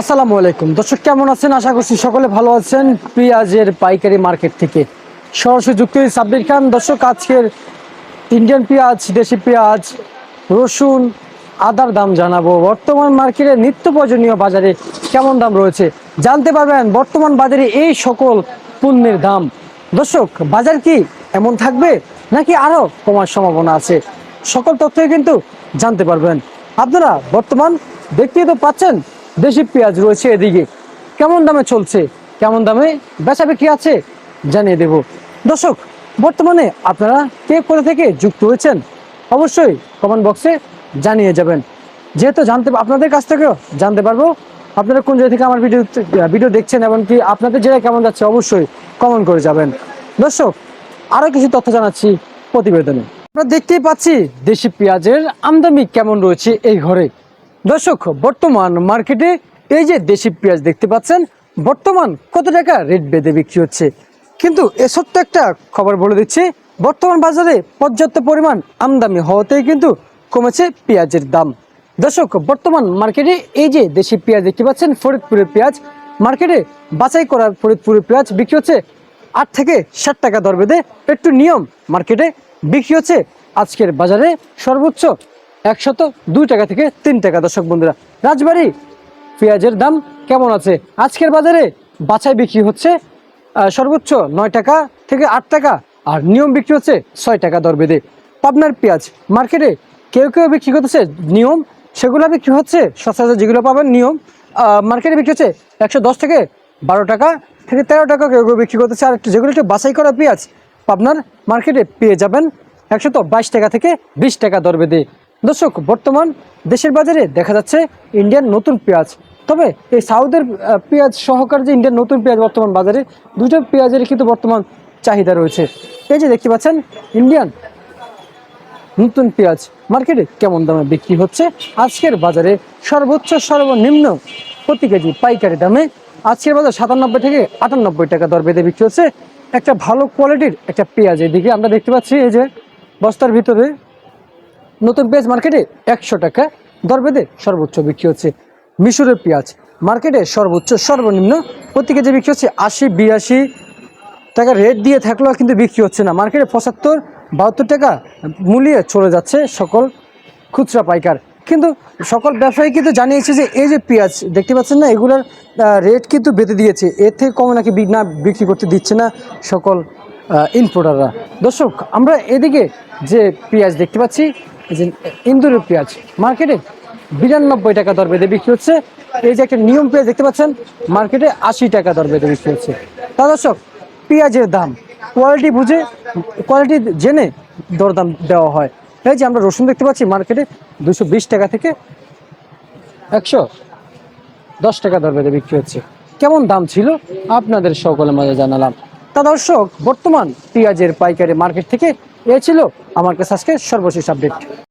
আসসালামু আলাইকুম। দর্শক, কেমন আছেন? আশা করছি সকলে ভালো আছেন। পেঁয়াজের পাইকারি মার্কেট থেকে সরাসরি যুক্ত সাব্বির খান। দর্শক, আজকের ইন্ডিয়ান পেঁয়াজ, দেশি পেঁয়াজ, রসুন, আদার দাম জানাব। বর্তমান মার্কেটে নিত্য প্রয়োজনীয় বাজারে কেমন দাম রয়েছে জানতে পারবেন। বর্তমান বাজারে এই সকল পণ্যের দাম। দর্শক, বাজার কি এমন থাকবে নাকি আরও কমার সম্ভাবনা আছে? সকল তথ্যই কিন্তু জানতে পারবেন। আপনারা বর্তমান দেখতেই তো পাচ্ছেন দেশি পেঁয়াজ রয়েছে এদিকে। কেমন দামে চলছে? কেমন দামে বেচা বিক্রি আছে? জানিয়ে দেব। দর্শক, বর্তমানে আপনারা কে করে থেকে যুক্ত হয়েছেন? অবশ্যই কমেন্ট বক্সে জানিয়ে যাবেন। যেহেতু জানতে, আপনাদের কাছ থেকেও জানতে পারব, আপনারা কোন জায়গা থেকে আমার ভিডিও ভিডিও দেখছেন এবং কি আপনাদের জেলায় কেমন যাচ্ছে, অবশ্যই কমেন্ট করে যাবেন। দর্শক আরও কিছু তথ্য জানাচ্ছি প্রতিবেদনে। আমরা দেখতেই পাচ্ছি দেশি পেঁয়াজের আমদানি কেমন রয়েছে এই ঘরে। দর্শক, বর্তমান মার্কেটে এই যে দেশি পেঁয়াজ দেখতে পাচ্ছেন, বর্তমান কত টাকা রেট বেঁধে বিক্রি হচ্ছে? কিন্তু এ সত্য একটা খবর বলে দিচ্ছি, বর্তমান বাজারে পর্যাপ্ত পরিমাণ আমদানি হওয়াতেই কিন্তু কমেছে পেঁয়াজের দাম। দর্শক, বর্তমান মার্কেটে এই যে দেশি পেঁয়াজ দেখতে পাচ্ছেন, ফরিদপুরের পেঁয়াজ, মার্কেটে বাছাই করার ফরিদপুরের পেঁয়াজ বিক্রি হচ্ছে আট থেকে ষাট টাকা দর বেঁধে। একটু নিয়ম মার্কেটে বিক্রি হচ্ছে আজকের বাজারে সর্বোচ্চ একশত দুই টাকা থেকে তিন টাকা, দর্শক বন্ধুরা। রাজবাড়ি, পেঁয়াজের দাম কেমন আছে? আজকের বাজারে বাছাই বিক্রি হচ্ছে সর্বোচ্চ নয় টাকা থেকে আট টাকা, আর নিয়ম বিক্রি হচ্ছে ছয় টাকা দর বেঁধে। পাবনার পেঁয়াজ মার্কেটে কেউ কেউ বিক্রি করতেছে নিয়ম, সেগুলো বিক্রি হচ্ছে, সচরাচর যেগুলো পাবেন নিয়ম মার্কেটে বিক্রি হচ্ছে একশো দশ থেকে বারো টাকা থেকে তেরো টাকা কেউ কেউ বিক্রি করতেছে। আর যেগুলো একটু বাছাই করা পেঁয়াজ, পাবনার মার্কেটে পেয়ে যাবেন একশত বাইশ টাকা থেকে বিশ টাকা দর বেঁধে। দর্শক, বর্তমান দেশের বাজারে দেখা যাচ্ছে ইন্ডিয়ান নতুন পেঁয়াজ। তবে এই সাউথের পেঁয়াজ সহকার যে ইন্ডিয়ান নতুন পেঁয়াজ বর্তমান বাজারে, দুটো পেঁয়াজের কিন্তু বর্তমান চাহিদা রয়েছে। এই যে দেখতে পাচ্ছেন, ইন্ডিয়ান নতুন পেঁয়াজ মার্কেটে কেমন দামে বিক্রি হচ্ছে? আজকের বাজারে সর্বোচ্চ সর্বনিম্ন প্রতি কেজি পাইকারি দামে আজকের বাজার সাতানব্বই থেকে আটানব্বই টাকা দর বেঁধে বিক্রি হচ্ছে। একটা ভালো কোয়ালিটির একটা পেঁয়াজ এদিকে আমরা দেখতে পাচ্ছি, এই যে বস্তার ভিতরে নতুন পেঁয়াজ মার্কেটে একশো টাকা দর বেঁধে সর্বোচ্চ বিক্রি হচ্ছে। মিশরের পেঁয়াজ মার্কেটে সর্বোচ্চ সর্বনিম্ন প্রতি কেজি বিক্রি হচ্ছে আশি, বিরাশি টাকা রেট দিয়ে থাকলেও কিন্তু বিক্রি হচ্ছে না। মার্কেটে পঁচাত্তর, বাহাত্তর টাকা মূল্যে চলে যাচ্ছে সকল খুচরা পাইকার। কিন্তু সকল ব্যবসায়ী কিন্তু জানিয়েছে যে এই যে পেঁয়াজ দেখতে পাচ্ছেন না, এগুলোর রেট কিন্তু বেঁধে দিয়েছে। এর থেকে কমে নাকি না বিক্রি করতে দিচ্ছে না সকল ইনপোর্টাররা দর্শক, আমরা এদিকে যে পেঁয়াজ দেখতে পাচ্ছি যে ইন্দুরের পেঁয়াজ মার্কেটে বিরানব্বই টাকা দর বেঁধে বিক্রি হচ্ছে। এই যে একটা নিয়ম পেঁয়াজ দেখতে পাচ্ছেন মার্কেটে আশি টাকা দর বেঁধে বিক্রি হচ্ছে। তা দর্শক, পেঁয়াজের দাম কোয়ালিটি বুঝে কোয়ালিটি জেনে দরদাম দেওয়া হয়। এই যে আমরা রসুন দেখতে পাচ্ছি মার্কেটে দুশো টাকা থেকে একশো দশ টাকা দর বেঁধে বিক্রি হচ্ছে। কেমন দাম ছিল? আপনাদের সকলের মাঝে জানালাম। তা দর্শক, বর্তমান পেঁয়াজের পাইকারি মার্কেট থেকে এ ছিল আমার কাছে আজকে সর্বশেষ আপডেট